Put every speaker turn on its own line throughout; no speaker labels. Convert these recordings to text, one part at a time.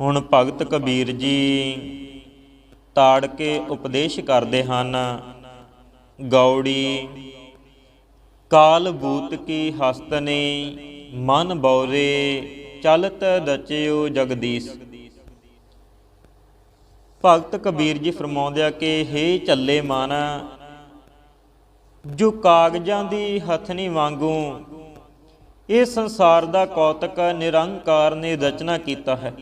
ਹੁਣ ਭਗਤ ਕਬੀਰ ਜੀ ਤਾੜ ਕੇ ਉਪਦੇਸ਼ ਕਰਦੇ ਹਨ, ਗੌੜੀ, ਕਾਲ ਬੂਤ ਕੀ ਹਸਤ ਨੇ, ਮਨ ਬੌਰੇ, ਚਲਤ ਦਚਿਓ ਜਗਦੀਸ਼। ਭਗਤ ਕਬੀਰ ਜੀ ਫਰਮਾਉਂਦੇ ਆ ਕਿ, ਹੇ ਚੱਲੇ ਮਨ, ਜੋ ਕਾਗਜ਼ਾਂ ਦੀ ਹਥਨੀ ਵਾਂਗੂ ਇਹ ਸੰਸਾਰ ਦਾ ਕੌਤਕ ਨਿਰੰਕਾਰ ਨੇ ਰਚਨਾ ਕੀਤਾ ਹੈ।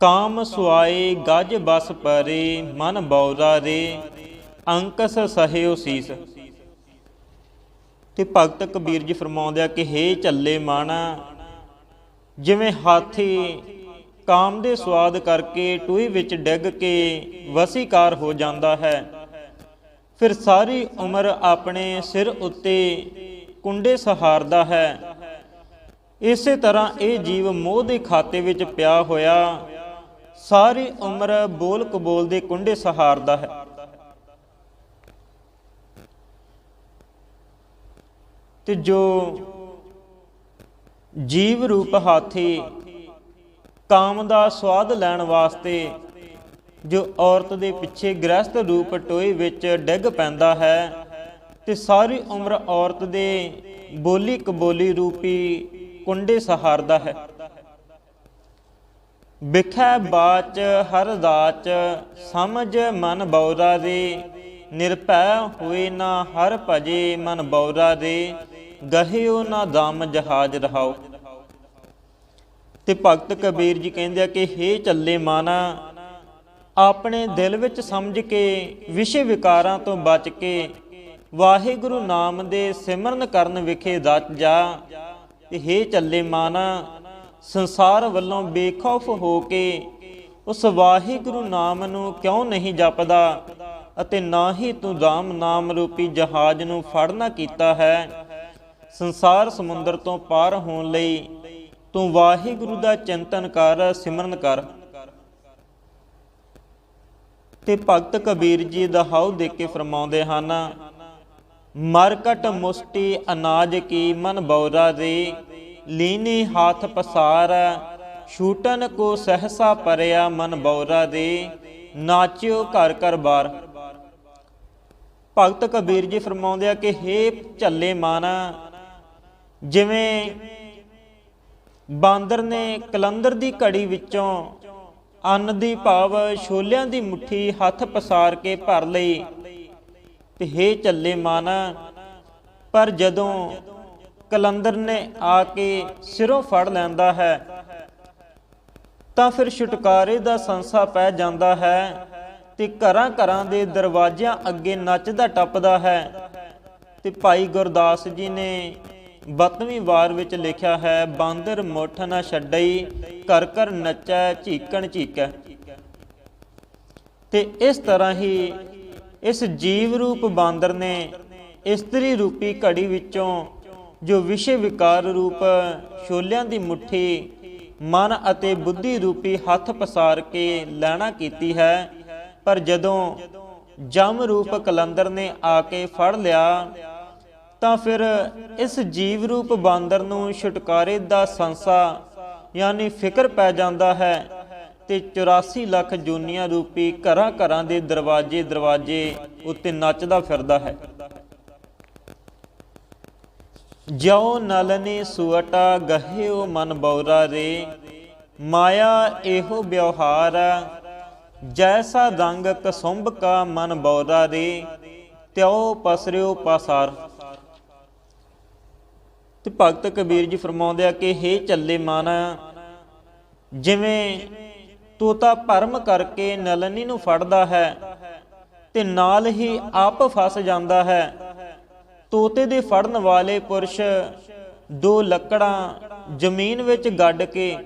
ਕਾਮ ਸੁਆਏ ਗਜ ਬਸ ਪਰੇ, ਮਨ ਬੌਰਾ ਰੇ, ਅੰਕਸ ਸਹਿਓ ਸੀਸ। ਤੇ ਭਗਤ ਕਬੀਰ ਜੀ ਫਰਮਾਉਂਦੇ ਆ ਕਿ ਹੇ ਚੱਲੇ ਮਨ ਜਿਵੇਂ ਹਾਥੀ ਕਾਮ ਦੇ ਸਵਾਦ ਕਰਕੇ ਟੂਈ ਵਿੱਚ ਡਿੱਗ ਕੇ ਵਸੀਕਾਰ ਹੋ ਜਾਂਦਾ ਹੈ। ਫਿਰ ਸਾਰੀ ਉਮਰ ਆਪਣੇ ਸਿਰ ਉੱਤੇ ਕੁੰਡੇ ਸਹਾਰਦਾ ਹੈ। ਇਸੇ ਤਰ੍ਹਾਂ ਇਹ ਜੀਵ ਮੋਹ ਦੇ ਖਾਤੇ ਵਿੱਚ ਪਿਆ ਹੋਇਆ ਸਾਰੀ ਉਮਰ ਬੋਲ ਕਬੋਲ ਦੇ ਕੁੰਡੇ ਸਹਾਰਦਾ ਹੈ। ਤੇ ਜੋ ਜੀਵ ਰੂਪ ਹਾਥੀ ਕਾਮ ਦਾ ਸਵਾਦ ਲੈਣ ਵਾਸਤੇ ਜੋ ਔਰਤ ਦੇ ਪਿੱਛੇ ਗ੍ਰਸਤ ਰੂਪ ਟੋਏ ਵਿੱਚ ਡਿੱਗ ਪੈਂਦਾ ਹੈ, ਤੇ ਸਾਰੀ ਉਮਰ ਔਰਤ ਦੇ ਬੋਲੀ ਕਬੋਲੀ ਰੂਪੀ ਕੁੰਡੇ ਸਹਾਰਦਾ ਹੈ। ਵਿਖੈ ਬਾਚ ਹਰ ਦਾਚ, ਸਮਝ ਮਨ ਬੌਰਾ ਦੇ। ਨਿਰਭੈ ਹੋਏ ਨਾ ਹਰ ਭਜੇ ਮਨ ਬੌਰਾ ਦੇ। ਗਹਿਓ ਨਾ ਦਮ ਜਹਾਜ ਰਹਾਓ। ਤੇ ਭਗਤ ਕਬੀਰ ਜੀ ਕਹਿੰਦੇ ਆ ਕਿ, ਹੇ ਚੱਲੇ ਮਾਨਾ, ਆਪਣੇ ਦਿਲ ਵਿੱਚ ਸਮਝ ਕੇ, ਵਿਸ਼ੇ ਵਿਕਾਰਾਂ ਤੋਂ ਬਚ ਕੇ, ਵਾਹਿਗੁਰੂ ਨਾਮ ਦੇ ਸਿਮਰਨ ਕਰਨ ਵਿਖੇ ਰਚ ਜਾ। ਤੇ ਹੇ ਚੱਲੇ ਮਾਨਾ ਸੰਸਾਰ ਵੱਲੋਂ ਬੇਖੌਫ ਹੋ ਕੇ ਉਸ ਵਾਹਿਗੁਰੂ ਨਾਮ ਨੂੰ ਕਿਉਂ ਨਹੀਂ ਜਪਦਾ ਅਤੇ ਨਾ ਹੀ ਤੂੰ ਰਾਮ ਨਾਮ ਰੂਪੀ ਜਹਾਜ਼ ਨੂੰ ਫੜਨਾ ਕੀਤਾ ਹੈ? ਸੰਸਾਰ ਸਮੁੰਦਰ ਤੋਂ ਪਾਰ ਹੋਣ ਲਈ ਤੂੰ ਵਾਹਿਗੁਰੂ ਦਾ ਚਿੰਤਨ ਕਰ, ਸਿਮਰਨ ਕਰ। ਤੇ ਭਗਤ ਕਬੀਰ ਜੀ ਦਾ ਦੇ ਕੇ ਫਰਮਾਉਂਦੇ ਹਨ, ਮਰਕਟ ਮੁਸਟੀ ਅਨਾਜ ਕੀ ਮਨ ਬੌਰਾ ਰੇ। ਲੀਨੀ ਹਾਥ ਪਸਾਰ, ਛੂਟਨ ਕੋ ਸਹਸਾ ਪਰਿਆ ਮਨ ਬੌਰਾ ਰੇ ਨਾਚਿਓ ਘਰ ਘਰ ਬਾਰ। ਭਗਤ ਕਬੀਰ ਜੀ ਫਰਮਾਉਂਦੇ ਆ ਕਿ ਹੇ ਝੱਲੇ ਮਾਨਾ, ਜਿਵੇਂ ਬਾਂਦਰ ਨੇ ਕਲੰਦਰ ਦੀ ਘੜੀ ਵਿੱਚੋਂ ਅੰਨ ਦੀ ਭਾਵ ਛੋਲਿਆਂ ਦੀ ਮੁਠੀ ਹੱਥ ਪਸਾਰ ਕੇ ਭਰ ਲਈ। ਤੇ ਹੇ ਚੱਲੇ ਮਨ, ਪਰ ਜਦੋਂ ਕਲੰਦਰ ਨੇ ਆ ਕੇ ਸਿਰੋਂ ਫੜ ਲੈਂਦਾ ਹੈ, ਤਾਂ ਫਿਰ ਛੁਟਕਾਰੇ ਦਾ ਸੰਸਾ ਪੈ ਜਾਂਦਾ ਹੈ ਤੇ ਘਰਾਂ ਘਰਾਂ ਦੇ ਦਰਵਾਜ਼ਿਆਂ ਅੱਗੇ ਨੱਚਦਾ ਟੱਪਦਾ ਹੈ ਤੇ ਭਾਈ ਗੁਰਦਾਸ ਜੀ ਨੇ 32ਵੀਂ ਵਾਰ ਵਿੱਚ ਲਿਖਿਆ ਹੈ, ਬਾਂਦਰ ਮੁੱਠ ਨਾ ਛੱਡਈ ਕਰ ਕਰ ਨੱਚੈ, ਝੀਕਣ ਝੀਕੈ। ਤੇ ਇਸ ਤਰ੍ਹਾਂ ਹੀ ਇਸ ਜੀਵ ਰੂਪ ਬਾਂਦਰ ਨੇ ਇਸਤਰੀ ਰੂਪੀ ਘੜੀ ਵਿੱਚੋਂ ਜੋ ਵਿਸ਼ੇ ਵਿਕਾਰ ਰੂਪ ਛੋਲਿਆਂ ਦੀ ਮੁਠੀ, ਮਨ ਅਤੇ ਬੁੱਧੀ ਰੂਪੀ ਹੱਥ ਪਸਾਰ ਕੇ ਲੈਣਾ ਕੀਤੀ ਹੈ, ਪਰ ਜਦੋਂ ਜਮ ਰੂਪ ਕਲੰਦਰ ਨੇ ਆ ਕੇ ਫੜ ਲਿਆ, ਤਾਂ ਫਿਰ ਇਸ ਜੀਵ ਰੂਪ ਬਾਂਦਰ ਨੂੰ ਛੁਟਕਾਰੇ ਦਾ ਸੰਸਾ ਯਾਨੀ ਫਿਕਰ ਪੈ ਜਾਂਦਾ ਹੈ ਤੇ 84 ਲੱਖ ਜੂਨੀਆਂ ਰੂਪੀ ਘਰਾਂ ਘਰਾਂ ਦੇ ਦਰਵਾਜ਼ੇ ਦਰਵਾਜ਼ੇ ਉੱਤੇ ਨੱਚਦਾ ਫਿਰਦਾ ਹੈ। ਜਿਉ ਨਲਨੀ ਸੁਅਟਾ ਗਹਿਓ ਮਨ ਬੌਰਾ ਰੇ, ਮਾਇਆ ਇਹੋ ਵਿਵਹਾਰ ਜੈਸਾ ਰੰਗ ਕਸੁੰਭ ਕਾ ਮਨ ਬੌਰਾ ਰੇ, ਤਿਉ ਪਸਰਿਓ ਪਾਸਾਰ। ਤੇ ਭਗਤ ਕਬੀਰ ਜੀ ਫਰਮਾਉਂਦੇ ਆ ਕਿ ਹੇ ਚੱਲੇ ਮਨ, ਜਿਵੇਂ ਤੋਤਾ ਭਰਮ ਕਰਕੇ ਨਲਨੀ ਨੂੰ ਫੜਦਾ ਹੈ, ਤੇ ਨਾਲ ਹੀ ਆਪ ਫਸ ਜਾਂਦਾ ਹੈ। ਤੋਤੇ ਦੇ ਫੜਨ ਵਾਲੇ ਪੁਰਸ਼ ਦੋ ਲੱਕੜਾਂ ਜ਼ਮੀਨ ਵਿੱਚ ਗੱਡ ਕੇ,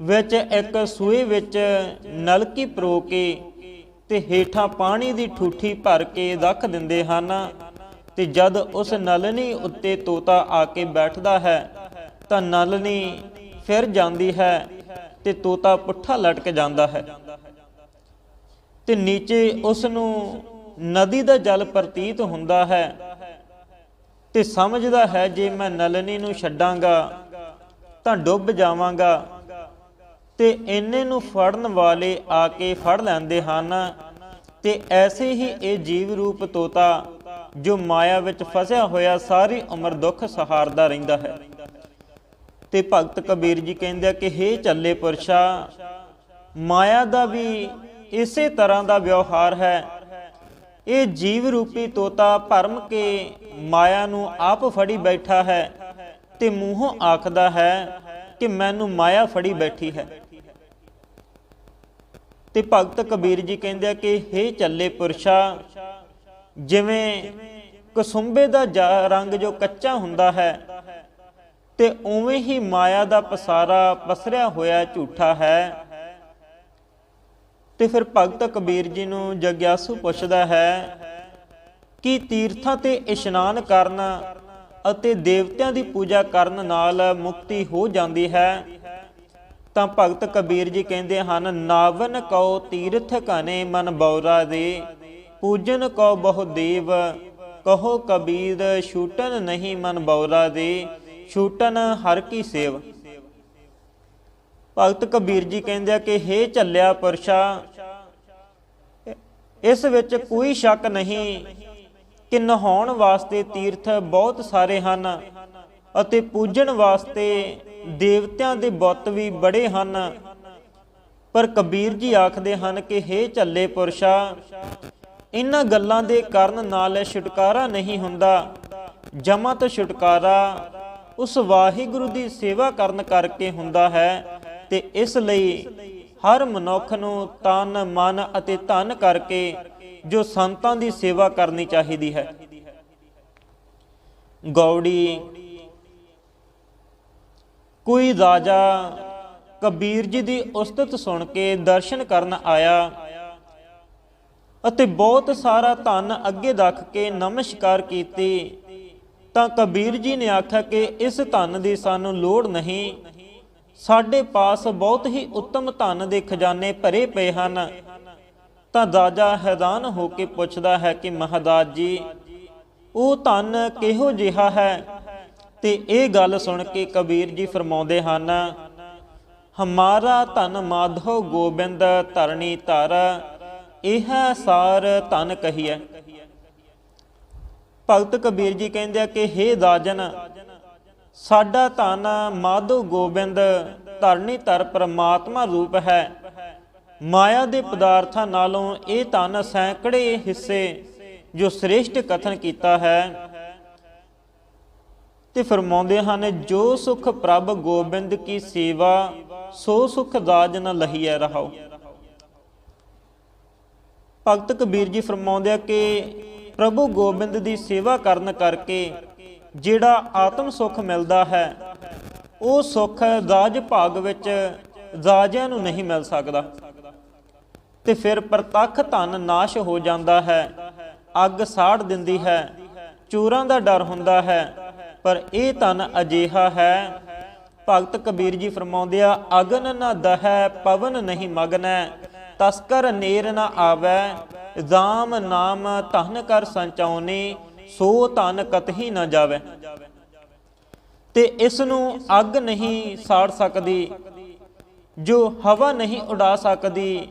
ਵਿੱਚ ਇੱਕ ਸੂਏ ਵਿੱਚ ਨਲਕੀ ਪਰੋ ਕੇ ਤੇ ਹੇਠਾਂ ਪਾਣੀ ਦੀ ਠੂਠੀ ਭਰ ਕੇ ਰੱਖ ਦਿੰਦੇ ਹਨ ਤੇ ਜਦ ਉਸ ਨਲਨੀ ਉੱਤੇ ਤੋਤਾ ਆ ਕੇ ਬੈਠਦਾ ਹੈ, ਤਾਂ ਨਲਨੀ ਫਿਰ ਜਾਂਦੀ ਹੈ ਤੇ ਤੋਤਾ ਪੁੱਠਾ ਲਟਕ ਜਾਂਦਾ ਹੈ। ਤੇ ਨੀਚੇ ਉਸ ਨੂੰ ਨਦੀ ਦਾ ਜਲ ਪ੍ਰਤੀਤ ਹੁੰਦਾ ਹੈ। ਤੇ ਸਮਝਦਾ ਹੈ, ਜੇ ਮੈਂ ਨਲਨੀ ਨੂੰ ਛੱਡਾਂਗਾ ਤਾਂ ਡੁੱਬ ਜਾਵਾਂਗਾ। ਤੇ ਇੰਨੇ ਨੂੰ ਫੜਨ ਵਾਲੇ ਆ ਕੇ ਫੜ ਲੈਂਦੇ ਹਨ। ਤੇ ਐਸੇ ਹੀ ਇਹ ਜੀਵ ਰੂਪ ਤੋਤਾ, ਜੋ ਮਾਇਆ ਵਿੱਚ ਫਸਿਆ ਹੋਇਆ ਸਾਰੀ ਉਮਰ ਦੁੱਖ ਸਹਾਰਦਾ ਰਹਿੰਦਾ ਹੈ। ਤੇ ਭਗਤ ਕਬੀਰ ਜੀ ਕਹਿੰਦੇ ਆ ਕਿ, ਹੇ ਚੱਲੇ ਪੁਰਸ਼ਾ, ਮਾਇਆ ਦਾ ਵੀ ਇਸੇ ਤਰ੍ਹਾਂ ਦਾ ਵਿਵਹਾਰ ਹੈ ਇਹ ਜੀਵ ਰੂਪੀ ਤੋਤਾ ਭਰਮ ਕੇ ਮਾਇਆ ਨੂੰ ਆਪ ਫੜੀ ਬੈਠਾ ਹੈ ਤੇ ਮੂੰਹੋਂ ਆਖਦਾ ਹੈ ਕਿ ਮੈਨੂੰ ਮਾਇਆ ਫੜੀ ਬੈਠੀ ਹੈ। ਤੇ ਭਗਤ ਕਬੀਰ ਜੀ ਕਹਿੰਦੇ ਆ ਕਿ, ਹੇ ਚੱਲੇ ਪੁਰਸ਼ਾ, ਜਿਵੇਂ ਕਸੁੰਬੇ ਦਾ ਜਾ- ਰੰਗ ਜੋ ਕੱਚਾ ਹੁੰਦਾ ਹੈ, ਤੇ ਉਵੇਂ ਹੀ ਮਾਇਆ ਦਾ ਪਸਾਰਾ ਪਸਰਿਆ ਹੋਇਆ ਝੂਠਾ ਹੈ ਤੇ ਫਿਰ ਭਗਤ ਕਬੀਰ ਜੀ ਨੂੰ ਜਗਿਆਸੂ ਪੁੱਛਦਾ ਹੈ ਕਿ ਤੀਰਥਾਂ ਤੇ ਇਸ਼ਨਾਨ ਕਰਨ ਅਤੇ ਦੇਵਤਿਆਂ ਦੀ ਪੂਜਾ ਕਰਨ ਨਾਲ ਮੁਕਤੀ ਹੋ ਜਾਂਦੀ ਹੈ? ਤਾਂ ਭਗਤ ਕਬੀਰ ਜੀ ਕਹਿੰਦੇ ਹਨ, ਨਾਵਨ ਕਉ ਤੀਰਥ ਕਨੇ ਮਨ ਬੌਰਾ ਦੇ, ਪੂਜਨ ਕਉ ਬਹੁ ਦੇਵ, ਕਹੋ ਕਬੀਰ ਛੂਟਨ ਨਹੀਂ ਮਨ ਬੌਰਾ ਦੇ, ਛੂਟਨ ਹਰ ਕੀ ਸੇਵ। ਭਗਤ ਕਬੀਰ ਜੀ ਕਹਿੰਦੇ ਆ ਕਿ, ਹੇ ਚੱਲਿਆ ਪੁਰਸ਼ਾ ਇਸ ਵਿੱਚ ਕੋਈ ਸ਼ੱਕ ਨਹੀਂ ਕਿ ਨਹਾਉਣ ਵਾਸਤੇ ਤੀਰਥ ਬਹੁਤ ਸਾਰੇ ਹਨ ਅਤੇ ਪੂਜਣ ਵਾਸਤੇ ਦੇਵਤਿਆਂ ਦੇ ਬੁੱਤ ਵੀ ਬੜੇ ਹਨ। ਪਰ ਕਬੀਰ ਜੀ ਆਖਦੇ ਹਨ ਕਿ, ਹੇ ਚੱਲੇ ਪੁਰਸ਼ਾ ਇਹਨਾਂ ਗੱਲਾਂ ਦੇ ਕਰਨ ਨਾਲ ਛੁਟਕਾਰਾ ਨਹੀਂ ਹੁੰਦਾ। ਜਮਾ ਤੋਂ ਛੁਟਕਾਰਾ ਉਸ ਵਾਹਿਗੁਰੂ ਦੀ ਸੇਵਾ ਕਰਨ ਕਰਕੇ ਹੁੰਦਾ ਹੈ ਤੇ ਇਸ ਲਈ ਹਰ ਮਨੁੱਖ ਨੂੰ ਤਨ, ਮਨ ਅਤੇ ਧਨ ਕਰਕੇ ਜੋ ਸੰਤਾਂ ਦੀ ਸੇਵਾ ਕਰਨੀ ਚਾਹੀਦੀ ਹੈ। ਗੌੜੀ। ਕੋਈ ਰਾਜਾ ਕਬੀਰ ਜੀ ਦੀ ਉਸਤਤ ਸੁਣ ਕੇ ਦਰਸ਼ਨ ਕਰਨ ਆਇਆ ਅਤੇ ਬਹੁਤ ਸਾਰਾ ਧਨ ਅੱਗੇ ਰੱਖ ਕੇ ਨਮਸਕਾਰ ਕੀਤੀ ਤਾਂ ਕਬੀਰ ਜੀ ਨੇ ਆਖਿਆ ਕਿ ਇਸ ਧਨ ਦੀ ਸਾਨੂੰ ਲੋੜ ਨਹੀਂ। ਸਾਡੇ ਪਾਸ ਬਹੁਤ ਹੀ ਉੱਤਮ ਧਨ ਦੇ ਖਜ਼ਾਨੇ ਭਰੇ ਪਏ ਹਨ। ਤਾਂ ਰਾਜਾ ਹੈਰਾਨ ਹੋ ਕੇ ਪੁੱਛਦਾ ਹੈ ਕਿ ਮਹਾਦਾਜ ਜੀ, ਉਹ ਧਨ ਕਿਹੋ ਜਿਹਾ ਹੈ? ਤੇ ਇਹ ਗੱਲ ਸੁਣ ਕੇ ਕਬੀਰ ਜੀ ਫਰਮਾਉਂਦੇ ਹਨ, ਹਮਾਰਾ ਧਨ ਮਾਧੋ ਗੋਬਿੰਦ ਧਰਣੀ ਧਰ, ਇਹ ਸਾਰ ਧਨ ਕਹੀਐ। ਭਗਤ ਕਬੀਰ ਜੀ ਕਹਿੰਦੇ ਆ ਕਿ ਹੇ ਰਾਜਨ ਸਾਡਾ ਧਨ ਮਾਧੋ ਗੋਬਿੰਦ ਧਰਨੀ ਧਰ ਪ੍ਰਮਾਤਮਾ ਰੂਪ ਹੈ। ਮਾਇਆ ਦੇ ਪਦਾਰਥਾਂ ਨਾਲੋਂ ਇਹ ਧਨ ਸੈਂਕੜੇ ਹਿੱਸੇ ਜੋ ਸ੍ਰੇਸ਼ਟ ਕਥਨ ਕੀਤਾ ਹੈ। ਤੇ ਫਰਮਾਉਂਦੇ ਹਨ, ਜੋ ਸੁਖ ਪ੍ਰਭ ਗੋਬਿੰਦ ਕੀ ਸੇਵਾ, ਸੋ ਸੁਖ ਦਾਜ ਨ ਲਹੀਐ ਰਹਾਓ ਭਗਤ ਕਬੀਰ ਜੀ ਫਰਮਾਉਂਦੇ ਆ ਕਿ ਪ੍ਰਭੂ ਗੋਬਿੰਦ ਦੀ ਸੇਵਾ ਕਰਨ ਕਰਕੇ ਜਿਹੜਾ ਆਤਮ ਸੁਖ ਮਿਲਦਾ ਹੈ, ਉਹ ਸੁਖ ਰਾਜ ਭਾਗ ਵਿੱਚ ਰਾਜਿਆਂ ਨੂੰ ਨਹੀਂ ਮਿਲ ਸਕਦਾ। ਤੇ ਫਿਰ ਪ੍ਰਤੱਖ ਧਨ ਨਾਸ਼ ਹੋ ਜਾਂਦਾ ਹੈ, ਅੱਗ ਸਾੜ ਦਿੰਦੀ ਹੈ, ਚੋਰਾਂ ਦਾ ਡਰ ਹੁੰਦਾ ਹੈ। ਪਰ ਇਹ ਧਨ ਅਜੀਹਾ ਹੈ, ਭਗਤ ਕਬੀਰ ਜੀ ਫਰਮਾਉਂਦੇ ਆ ਅਗਨ ਨਾ ਦਹੈ, ਪਵਨ ਨਹੀਂ ਮਗਨੈ, ਤਸਕਰ ਨੇਰ ਨਾ ਆਵੈ, ਰਾਮ ਨਾਮ ਧਨ ਕਰ ਸੰਚਾਉਨੀ ਸੋ ਧਨ ਕਤਹੀ ਨਾ ਜਾਵੇ। ਤੇ ਇਸ ਨੂੰ ਅੱਗ ਨਹੀਂ ਸਾੜ ਸਕਦੀ, ਜੋ ਹਵਾ ਨਹੀਂ ਉਡਾ ਸਕਦੀ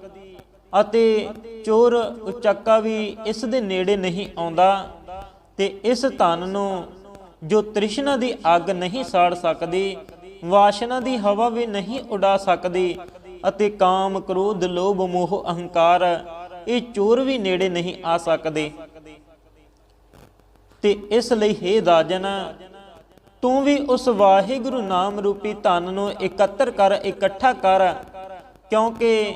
ਅਤੇ ਚੋਰ ਉਚੱਕਾ ਵੀ ਇਸ ਦੇ ਨੇੜੇ ਨਹੀਂ ਆਉਂਦਾ। ਤੇ ਇਸ ਧਨ ਨੂੰ ਜੋ ਤ੍ਰਿਸ਼ਨਾ ਦੀ ਅੱਗ ਨਹੀਂ ਸਾੜ ਸਕਦੀ, ਵਾਸ਼ਨਾ ਦੀ ਹਵਾ ਵੀ ਨਹੀਂ ਉਡਾ ਸਕਦੀ ਅਤੇ ਕਾਮ, ਕ੍ਰੋਧ, ਲੋਭ, ਮੋਹ, ਅਹੰਕਾਰ ਇਹ ਚੋਰ ਵੀ ਨੇੜੇ ਨਹੀਂ ਆ ਸਕਦੇ। ਤੇ ਇਸ ਲਈ हे ਰਾਜਨ, ਤੂੰ ਵੀ ਉਸ ਵਾਹਿਗੁਰੂ ਨਾਮ ਰੂਪੀ ਧਨ ਨੂੰ ਇਕੱਤਰ ਕਰ, ਇਕੱਠਾ ਕਰ, ਕਿਉਂਕਿ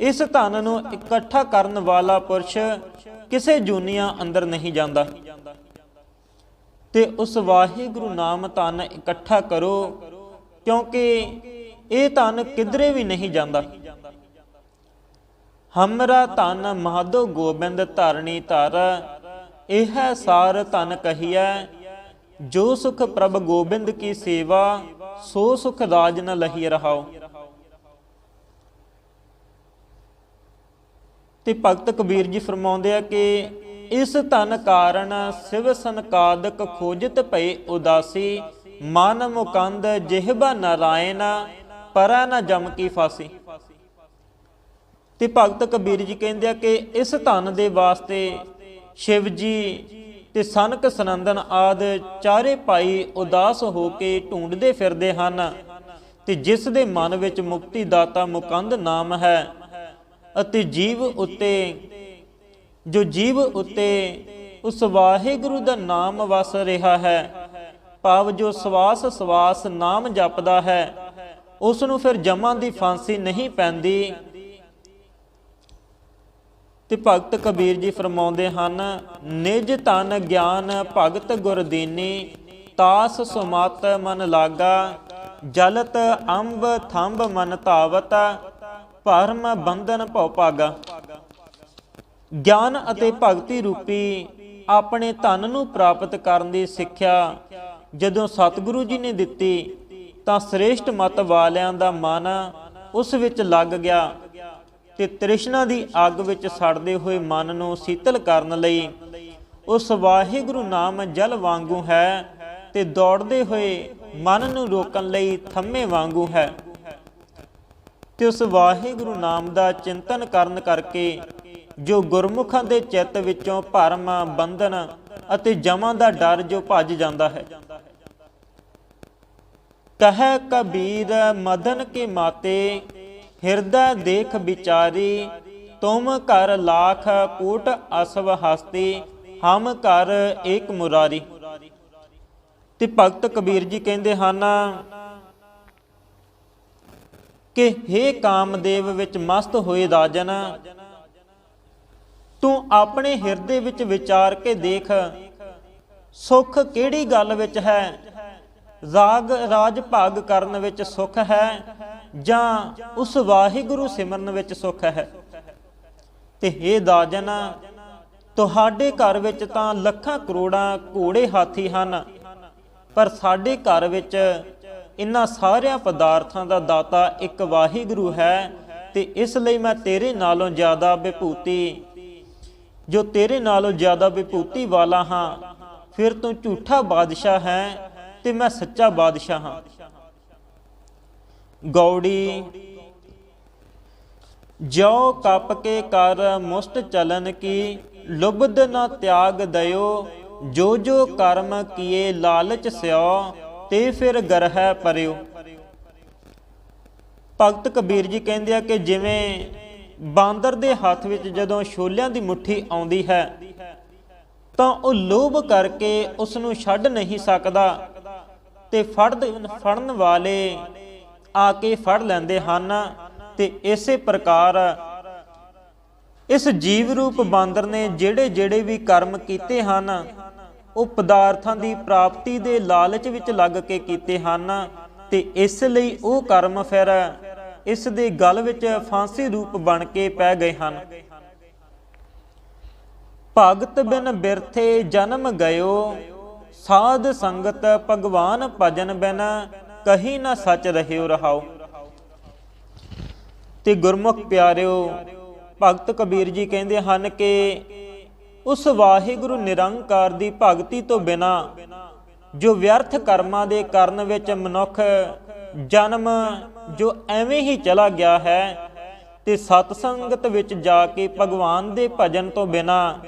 ਇਸ ਧਨ ਨੂੰ ਇਕੱਠਾ ਕਰਨ ਵਾਲਾ ਪੁਰਸ਼ ਕਿਸੇ ਜੂਨੀਆਂ ਅੰਦਰ ਨਹੀਂ ਜਾਂਦਾ। ਤੇ ਉਸ ਵਾਹਿਗੁਰੂ ਨਾਮ ਧਨ ਇਕੱਠਾ ਕਰੋ, ਕਿਉਂਕਿ ਇਹ ਧਨ ਕਿਧਰੇ ਵੀ ਨਹੀਂ ਜਾਂਦਾ। ਹਮਰਾ ਧਨ ਮਾਧੋ ਗੋਬਿੰਦ ਧਰਣੀ ਧਰ ਇਹ ਸਾਰ ਧਨ ਕਹੀਐ, ਜੋ ਸੁਖ ਪ੍ਰਭ ਗੋਬਿੰਦ ਕੀ ਸੇਵਾ, ਸੋ ਸੁਖ ਰਾਜ ਨ ਲਹੀ ਰਹਾਓ ਤੇ ਭਗਤ ਕਬੀਰ ਜੀ ਫਰਮਾਉਂਦੇ ਆ ਕਿ ਇਸ ਧਨ ਕਾਰਨ ਸਿਵ ਸੰਕਾਦਕ ਖੋਜਤ ਭਏ ਉਦਾਸੀ, ਮਨ ਮੁਕੰਦ ਜਿਹਬਾ ਨਾਰਾਇਣ, ਪਰੈ ਨਾ ਜਮ ਕੀ ਫਾਸੀ। ਤੇ ਭਗਤ ਕਬੀਰ ਜੀ ਕਹਿੰਦੇ ਆ ਕਿ ਇਸ ਧਨ ਦੇ ਵਾਸਤੇ ਸ਼ਿਵ ਜੀ ਤੇ ਸਨਕ ਸਨੰਦਨ ਆਦ ਚਾਰੇ ਭਾਈ ਉਦਾਸ ਹੋ ਕੇ ਢੂੰਡਦੇ ਫਿਰਦੇ ਹਨ ਤੇ ਜਿਸ ਦੇ ਮਨ ਵਿੱਚ ਮੁਕਤੀ ਦਾਤਾ ਮੁਕੰਦ ਨਾਮ ਹੈ ਅਤੇ ਜੀਵ ਉੱਤੇ, ਜੋ ਜੀਵ ਉੱਤੇ ਉਸ ਵਾਹਿਗੁਰੂ ਦਾ ਨਾਮ ਵਸ ਰਿਹਾ ਹੈ, ਭਾਵ ਜੋ ਸਵਾਸ ਸਵਾਸ ਨਾਮ ਜਪਦਾ ਹੈ, ਉਸ ਨੂੰ ਫਿਰ ਜਮਾਂ ਦੀ ਫਾਂਸੀ ਨਹੀਂ ਪੈਂਦੀ ਤੇ ਭਗਤ ਕਬੀਰ ਜੀ ਫਰਮਾਉਂਦੇ ਹਨ, ਨਿਜ ਤਨ ਗਿਆਨ ਭਗਤ ਗੁਰ ਦੀਨੀ, ਤਾਸ ਸੁਮਤ ਮਨ ਲਾਗਾ, ਜਲਤ ਅੰਬ ਥੰਬ ਮਨ ਧਾਵਤ, ਭਰਮ ਬੰਧਨ ਭਉ ਭਾਗਾ। ਗਿਆਨ ਅਤੇ ਭਗਤੀ ਰੂਪੀ ਆਪਣੇ ਧਨ ਨੂੰ ਪ੍ਰਾਪਤ ਕਰਨ ਦੀ ਸਿੱਖਿਆ ਜਦੋਂ ਸਤਿਗੁਰੂ ਜੀ ਨੇ ਦਿੱਤੀ, ਤਾਂ ਸ੍ਰੇਸ਼ਟ ਮਤ ਵਾਲਿਆਂ ਦਾ ਮਨ ਉਸ ਵਿੱਚ ਲੱਗ ਗਿਆ। ਤੇ ਤ੍ਰਿਸ਼ਨਾ ਦੀ ਅੱਗ ਵਿੱਚ ਸੜਦੇ ਹੋਏ ਮਨ ਨੂੰ ਸੀਤਲ ਕਰਨ ਲਈ ਉਸ ਵਾਹਿਗੁਰੂ ਨਾਮ ਜਲ ਵਾਂਗੂ ਹੈ ਤੇ ਦੌੜਦੇ ਹੋਏ ਮਨ ਨੂੰ ਰੋਕਣ ਲਈ ਥੰਮੇ ਵਾਂਗੂ ਹੈ। ਤੇ ਉਸ ਵਾਹਿਗੁਰੂ ਨਾਮ ਦਾ ਚਿੰਤਨ ਕਰਨ ਕਰਕੇ ਜੋ ਗੁਰਮੁਖਾਂ ਦੇ ਚਿੱਤ ਵਿੱਚੋਂ ਭਰਮ, ਬੰਧਨ ਅਤੇ ਜਮਾਂ ਦਾ ਡਰ ਜੋ ਭੱਜ ਜਾਂਦਾ ਹੈ। ਕਹੈ ਕਬੀਰ, ਮਦਨ ਕੇ ਮਾਤੇ ਹਿਰਦੈ ਦੇਖ ਵਿਚਾਰੀ, ਤੁਮ ਕਰ ਲਾਖ ਕੋਟ ਅਸਵ ਹਸਤੀ, ਹਮ ਕਰ ਏਕ ਮੁਰਾਰੀ। ਤੇ ਭਗਤ ਕਬੀਰ ਜੀ ਕਹਿੰਦੇ ਹਨ ਕਿ हे ਕਾਮਦੇਵ ਵਿੱਚ ਮਸਤ ਹੋਏ ਰਾਜਨ, ਤੂੰ ਆਪਣੇ ਹਿਰਦੇ ਵਿੱਚ ਵਿਚਾਰ ਕੇ ਦੇਖ, ਸੁਖ ਕਿਹੜੀ ਗੱਲ ਵਿੱਚ ਹੈ? ਰਾਗ ਰਾਜ ਭਾਗ ਕਰਨ ਵਿੱਚ ਸੁਖ ਹੈ? ਜਾਂ ਉਸ ਵਾਹਿਗੁਰੂ ਸਿਮਰਨ ਵਿੱਚ ਸੁੱਖ ਹੈ। ਤੇ हे ਦਾਜਨ, ਤੁਹਾਡੇ ਘਰ ਵਿੱਚ ਤਾਂ ਲੱਖਾਂ ਕਰੋੜਾਂ ਘੋੜੇ ਹਾਥੀ ਹਨ, ਪਰ ਸਾਡੇ ਘਰ ਵਿੱਚ ਇਨ੍ਹਾਂ ਸਾਰਿਆਂ ਪਦਾਰਥਾਂ ਦਾ ਦਾਤਾ ਇੱਕ ਵਾਹਿਗੁਰੂ ਹੈ ਤੇ ਇਸ ਲਈ ਮੈਂ ਤੇਰੇ ਨਾਲੋਂ ਜ਼ਿਆਦਾ ਵਿਭੂਤੀ। ਜੋ ਤੇਰੇ ਨਾਲੋਂ ਜ਼ਿਆਦਾ ਵਿਭੂਤੀ ਵਾਲਾ ਹਾਂ, ਫਿਰ ਤੂੰ ਝੂਠਾ ਬਾਦਸ਼ਾਹ ਹੈ ਤੇ ਮੈਂ ਸੱਚਾ ਬਾਦਸ਼ਾਹ ਹਾਂ। ਗੌੜੀ। ਜੋ ਕਪ ਕੇ ਕਰ ਮੁਸਤ ਚਲਨ ਕੀ ਲੁਬਦ ਨਾ ਤਿਆਗ ਦਇਓ। ਜੋ ਜੋ ਕਰਮ ਕੀਏ ਲਾਲਚ ਸਿਓ, ਤੇ ਫਿਰ ਗਰਹਿ ਪਰਿਓ। ਭਗਤ ਕਬੀਰ ਜੀ ਕਹਿੰਦੇ ਆ ਕਿ ਜਿਵੇਂ ਬਾਂਦਰ ਦੇ ਹੱਥ ਵਿੱਚ ਜਦੋਂ ਛੋਲਿਆਂ ਦੀ ਮੁਠੀ ਆਉਂਦੀ ਹੈ, ਤਾਂ ਉਹ ਲੋਭ ਕਰਕੇ ਉਸ ਨੂੰ ਛੱਡ ਨਹੀਂ ਸਕਦਾ, ਤੇ ਫੜ ਫੜਨ ਵਾਲੇ ਆ ਕੇ ਫੜ ਲੈਂਦੇ ਹਨ ਤੇ ਇਸੇ ਪ੍ਰਕਾਰ ਇਸ ਜੀਵ ਰੂਪ ਬਾਂਦਰ ਨੇ ਜਿਹੜੇ ਜਿਹੜੇ ਵੀ ਕਰਮ ਕੀਤੇ ਹਨ, ਉਹ ਪਦਾਰਥਾਂ ਦੀ ਪ੍ਰਾਪਤੀ ਦੇ ਲਾਲਚ ਵਿੱਚ ਲੱਗ ਕੇ ਕੀਤੇ ਹਨ ਤੇ ਇਸ ਲਈ ਉਹ ਕਰਮ ਫਿਰ ਇਸ ਦੇ ਗਲ ਵਿੱਚ ਫਾਂਸੀ ਰੂਪ ਬਣ ਕੇ ਪੈ ਗਏ ਹਨ। ਭਗਤ ਬਿਨ ਬਿਰਥੇ ਜਨਮ ਗਇਓ, ਸਾਧ ਸੰਗਤ ਭਗਵਾਨ ਭਜਨ ਬਿਨ ਕਹੀ ਨਾ ਸੱਚ ਰਹਿਓ ਰਹਾਓ। ਤੇ ਗੁਰਮੁਖ ਪਿਆਰਿਓ, ਭਗਤ ਕਬੀਰ ਜੀ ਕਹਿੰਦੇ ਹਨ ਕਿ ਉਸ ਵਾਹਿਗੁਰੂ ਨਿਰੰਕਾਰ ਦੀ ਭਗਤੀ ਤੋਂ ਬਿਨਾ ਜੋ ਵਿਅਰਥ ਕਰਮਾਂ ਦੇ ਕਰਨ ਵਿੱਚ ਮਨੁੱਖ ਜਨਮ ਜੋ ਐਵੇਂ ਹੀ ਚਲਾ ਗਿਆ ਹੈ ਤੇ ਸਤ ਸੰਗਤ ਵਿੱਚ ਜਾ ਕੇ ਭਗਵਾਨ ਦੇ ਭਜਨ ਤੋਂ ਬਿਨਾ,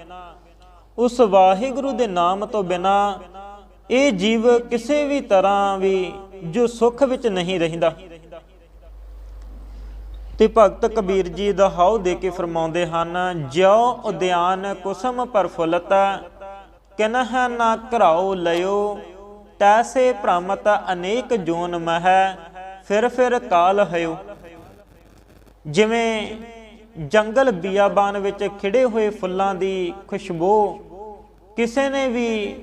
ਉਸ ਵਾਹਿਗੁਰੂ ਦੇ ਨਾਮ ਤੋਂ ਬਿਨਾ ਇਹ ਜੀਵ ਕਿਸੇ ਵੀ ਤਰ੍ਹਾਂ ਵੀ ਜੋ ਸੁੱਖ ਵਿੱਚ ਨਹੀਂ ਰਹਿੰਦਾ। ਤੇ ਭਗਤ ਕਬੀਰ ਜੀ ਦਾ ਹਾਉ ਦੇ ਕੇ ਫਰਮਾਉਂਦੇ ਹਨ, ਜਿਉ ਉਦਿਆਨ ਕੁਸਮ ਪਰਫੁੱਲਤ ਕਿਨਹ ਨਾ ਘਰਾਉ ਲਿਓ ਤੈਸੇ ਭ੍ਰਮਤ ਅਨੇਕ ਜੋਨ ਮਹਿ, ਫਿਰ ਫਿਰ ਕਾਲ ਹਯੋ ਜਿਵੇਂ ਜੰਗਲ ਬੀਆਬਾਨ ਵਿੱਚ ਖਿੜੇ ਹੋਏ ਫੁੱਲਾਂ ਦੀ ਖੁਸ਼ਬੂ, ਕਿਸੇ ਨੇ ਵੀ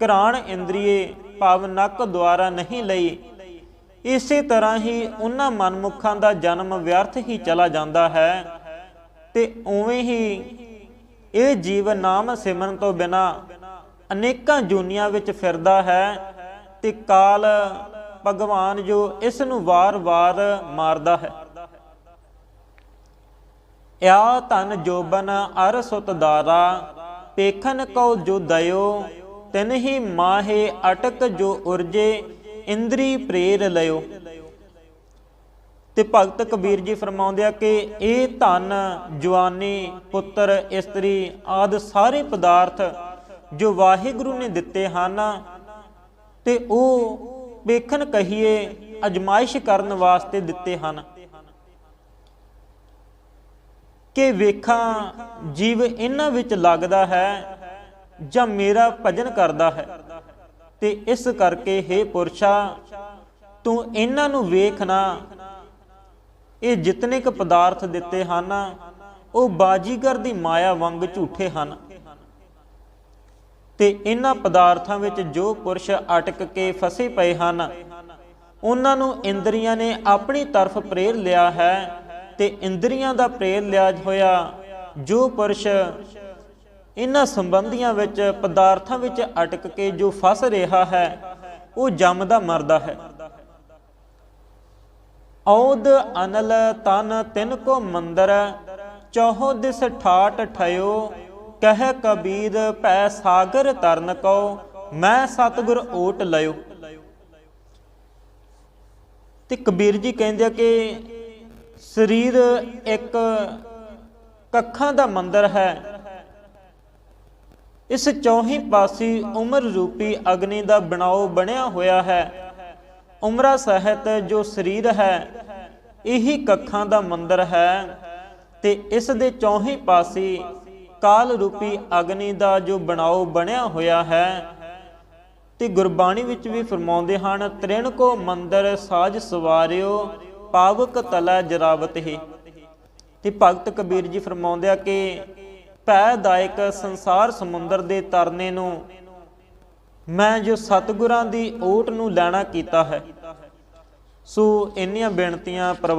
ਘਰਾਣ ਇੰਦਰੀਏ ਭਾਵ ਨੱਕ ਦੁਆਰਾ ਨਹੀਂ ਲਈ। ਇਸੇ ਤਰ੍ਹਾਂ ਹੀ ਉਹਨਾਂ ਮਨਮੁਖਾਂ ਦਾ ਜਨਮ ਵਿਅਰਥ ਹੀ ਚਲਾ ਜਾਂਦਾ ਹੈ। ਤੇ ਉਵੇਂ ਹੀ ਇਹ ਜੀਵ ਨਾਮ ਸਿਮਰਨ ਤੋਂ ਬਿਨਾ ਅਨੇਕਾਂ ਜੁਨੀਆਂ ਵਿੱਚ ਫਿਰਦਾ ਹੈ ਤੇ ਕਾਲ ਭਗਵਾਨ ਜੋ ਇਸ ਨੂੰ ਵਾਰ-ਵਾਰ ਮਾਰਦਾ ਹੈ। ਆ ਤਨ ਜੋਬਨ ਅਰ ਸੁਤ ਦਾਰਾ ਪੇਖਨ ਕਉ ਜੋ ਦਇਓ ਤਿਨ ਹੀ ਮਾਹੇ ਅਟਕ ਜੋ ਉਰਜੇ, ਇੰਦਰੀ ਪ੍ਰੇਰ ਲਿਓ ਤੇ ਭਗਤ ਕਬੀਰ ਜੀ ਫਰਮਾਉਂਦੇ ਆ ਕਿ ਇਹ ਧਨ ਜਵਾਨੀ, ਪੁੱਤਰ, ਇਸਤਰੀ ਆਦ ਸਾਰੇ ਪਦਾਰਥ ਜੋ ਵਾਹਿਗੁਰੂ ਨੇ ਦਿੱਤੇ ਹਨ, ਤੇ ਉਹ ਵੇਖਣ ਕਹੀਏ ਅਜਮਾਇਸ਼ ਕਰਨ ਵਾਸਤੇ ਦਿੱਤੇ ਹਨ। ਕਿ ਵੇਖਾਂ ਜੀਵ ਇਹਨਾਂ ਵਿੱਚ ਲੱਗਦਾ ਹੈ ਜਾਂ ਮੇਰਾ ਭਜਨ ਕਰਦਾ ਹੈ। ਤੇ ਇਸ ਕਰਕੇ हे ਪੁਰਸ਼ਾ, ਤੂੰ ਇਹਨਾਂ ਨੂੰ ਵੇਖਣਾ। ਇਹ ਜਿਤਨੇ ਕ ਪਦਾਰਥ ਦਿੱਤੇ ਹਨ, ਉਹ ਬਾਜੀਗਰ ਦੀ ਮਾਇਆ ਵਾਂਗ ਝੂਠੇ ਹਨ। ਤੇ ਇਹਨਾਂ ਪਦਾਰਥਾਂ ਵਿੱਚ ਜੋ ਪੁਰਸ਼ ਅਟਕ ਕੇ ਫਸੇ ਪਏ ਹਨ, ਉਹਨਾਂ ਨੂੰ ਇੰਦਰੀਆਂ ਨੇ ਆਪਣੀ ਤਰਫ ਪ੍ਰੇਰ ਲਿਆ ਹੈ। ਤੇ ਇੰਦਰੀਆਂ ਦਾ ਪ੍ਰੇਰ ਲਿਆ ਹੋਇਆ ਜੋ ਪੁਰਸ਼ ਇਹਨਾਂ ਸੰਬੰਧੀਆਂ ਵਿੱਚ, ਪਦਾਰਥਾਂ ਵਿੱਚ ਅਟਕ ਕੇ ਜੋ ਫਸ ਰਿਹਾ ਹੈ, ਉਹ ਜੰਮਦਾ ਮਰਦਾ ਹੈ। ਔਦ ਅਨਲ ਤਨ ਤਿਨ ਕੋ ਮੰਦਰ, ਚੌਹੋ ਦਿਸ ਠਾਟ ਠਇਓ, ਕਹਿ ਕਬੀਰ ਭੈ ਸਾਗਰ ਤਰਨ ਕੋ ਮੈਂ ਸਤਗੁਰ ਓਟ ਲਿਓ ਤੇ ਕਬੀਰ ਜੀ ਕਹਿੰਦੇ ਆ ਕਿ ਸਰੀਰ ਇੱਕ ਕੱਖਾਂ ਦਾ ਮੰਦਰ ਹੈ ਇਸ ਚੌਹੀ ਪਾਸੀ ਉਮਰ ਰੂਪੀ ਅਗਨੀ ਦਾ ਬਣਾਓ ਬਣਿਆ ਹੋਇਆ ਹੈ। ਉਮਰਾ ਸਹਿਤ ਜੋ ਸਰੀਰ ਹੈ, ਇਹੀ ਕੱਖਾਂ ਦਾ ਮੰਦਰ ਹੈ ਤੇ ਇਸ ਦੇ ਚੌਹੀ ਪਾਸੀ ਕਾਲ ਰੂਪੀ ਅਗਨੀ ਦਾ ਜੋ ਬਣਾਓ ਬਣਿਆ ਹੋਇਆ ਹੈ ਤੇ ਗੁਰਬਾਣੀ ਵਿੱਚ ਵੀ ਫਰਮਾਉਂਦੇ ਹਨ, ਤ੍ਰਿਣ ਕੋ ਮੰਦਰ ਸਾਜ ਸਵਾਰਿਓ, ਪਾਵਕ ਤਲਾ ਜਰਾਵਤ ਹੀ। ਤੇ ਭਗਤ ਕਬੀਰ ਜੀ ਫਰਮਾਉਂਦੇ ਆ ਕਿ ਭੈ ਦਾਇਕ ਸੰਸਾਰ ਸਮੁੰਦਰ ਦੇ ਤਰਨੇ ਨੂੰ ਮੈਂ ਜੋ ਸਤਿਗੁਰਾਂ ਦੀ ਓਟ ਨੂੰ ਲੈਣਾ ਕੀਤਾ ਹੈ। ਸੋ ਇੰਨੀਆਂ ਬੇਨਤੀਆਂ